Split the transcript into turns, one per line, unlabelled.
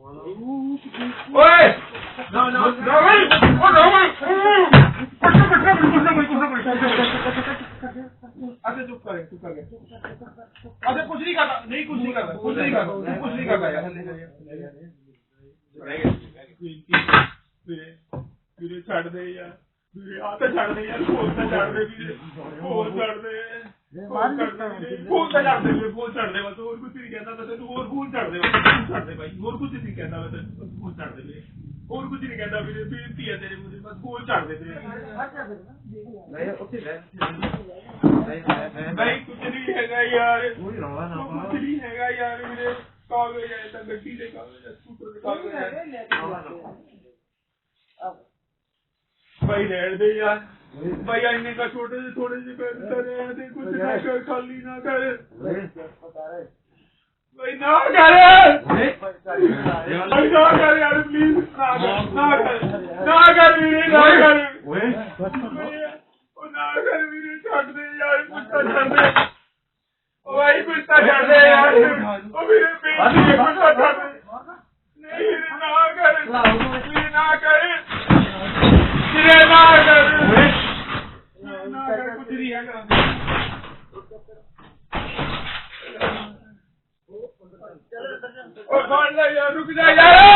ਓਏ ਨਾ ਨਾ ਨਾ ਓਏ ਓ ਨਾ ਓਏ
ਕੁਛ ਨਾ ਕੁਛ ਨਾ ਕੁਛ ਨਾ ਕੁਛ ਨਾ ਅਸੇ ਚੁੱਪ ਕਰ ਚੁੱਪ ਕਰ ਅਸੇ ਕੁਛ ਨਹੀਂ ਕਰਦਾ ਨਹੀਂ ਕੁਛ ਨਹੀਂ ਕਰਦਾ ਕੁਛ ਨਹੀਂ ਕਰਦਾ ਤੂੰ ਕੁਛ ਨਹੀਂ ਕਰਦਾ ਯਾਰ ਰਹਿ ਗਿਆ ਵੀਰੇ ਵੀਰੇ ਛੱਡ ਦੇ ਯਾਰ ਵੀਰੇ ਆ ਤਾਂ ਛੱਡ ਦੇ ਯਾਰ ਫੋਨ ਤਾਂ ਛੱਡ ਦੇ ਵੀਰੇ
ਫੋਨ
ਛੱਡ ਦੇ
ਫੋਨ ਛੱਡ ਦੇ ਫੋਨ ਤਾਂ ਛੱਡ ਦੇ
ਵੀਰੇ, ਫੋਨ ਛੱਡ ਦੇ ਬਸ ਹੋਰ ਕੁਝ ਨਹੀਂ ਕਹਿੰਦਾ ਮੈਂ ਤੈਨੂੰ ਹੋਰ ਫੋਨ ਛੱਡ ਦੇ ਬਸ ਫੋਨ ਛੱਡ ਦੇ ਭਾਈ ਹੋਰ ਕੁਝ ਨਹੀਂ ਕਹਿੰਦਾ ਮੈਂ ਬਸ ਫੋਨ ਛੱਡ ਦੇ ਵੀਰੇ। ਹੋਰ ਕੁਝ ਨਹੀਂ ਕਹਿੰਦਾ ਵੀਰੇ ਹੈ ਤੇਰੇ ਮੂਹਰੇ ਬਸ ਫੋਨ ਛੱਡ ਦੇ ਵੀਰੇ।
ਨਹੀਂ
ਉੱਥੇ ਬੈ ਭਾਈ
ਕੁਝ ਨਹੀਂ ਹੈਗਾ ਯਾਰ।
ਕੋਈ ਰੌਲਾ ਨਾ ਪਾ ਕੁਝ
ਨਹੀਂ ਹੈਗਾ ਯਾਰ ਵੀਰੇ। ਕਾਗਜ਼ ਹੈ ਤਾਂ ਗੱਡੀ ਦੇ ਕਾਗਜ਼ ਹੈ ਸਕੂਟਰ ਦੇ ਕਾਗਜ਼
ਹੈ ਰੌਲਾ ਨਾ ਪਾ
ਭਾਈ ਰਹਿਣ ਦੇ ਯਾਰ। ਭਾਈ ਇੰਨੇ ਕਾ ਛੋਟੇ ਜਿਹੇ ਥੋੜੇ ਜਿਹੇ ਪੈਸੇ ਰਹਿਣ ਦੇ ਕੁਝ ਨਾ ਕਰ ਖਾਲੀ ਨਾ ਕਰ। ਬਈ ਨਾ ਕਰ। ਨਾ ਕਰ ਯਾਰ ਪਲੀਜ਼ ਨਾ ਕਰ ਨਾ ਕਰ। ਨਾ ਕਰ ਵੀਰੇ ਨਾ ਕਰ।
ਓਏ।
ਉਹ ਨਾ ਕਰ ਵੀਰੇ ਛੱਡ ਦੇ ਯਾਰ ਗੁੱਸਾ ਛੱਡ ਦੇ। ਉਹ ਭਾਈ ਗੁੱਸਾ ਛੱਡ ਦੇ ਯਾਰ। ਉਹ ਵੀਰੇ ਬੇਇੱਜ਼ਤੀ ਗੁੱਸਾ ਛੱਡ ਦੇ। ਨਹੀਂ ਵੀਰੇ ਨਾ ਕਰ। ਵੀਰੇ ਨਾ ਕਰ। ਵੀਰੇ ਨਾ ਕਰ। ਨਾ ਕਰ ਕੁਝ ਨਹੀਂ ਹੈ ਕਰਾਂ
O
mahalle ya Rukü'de ya.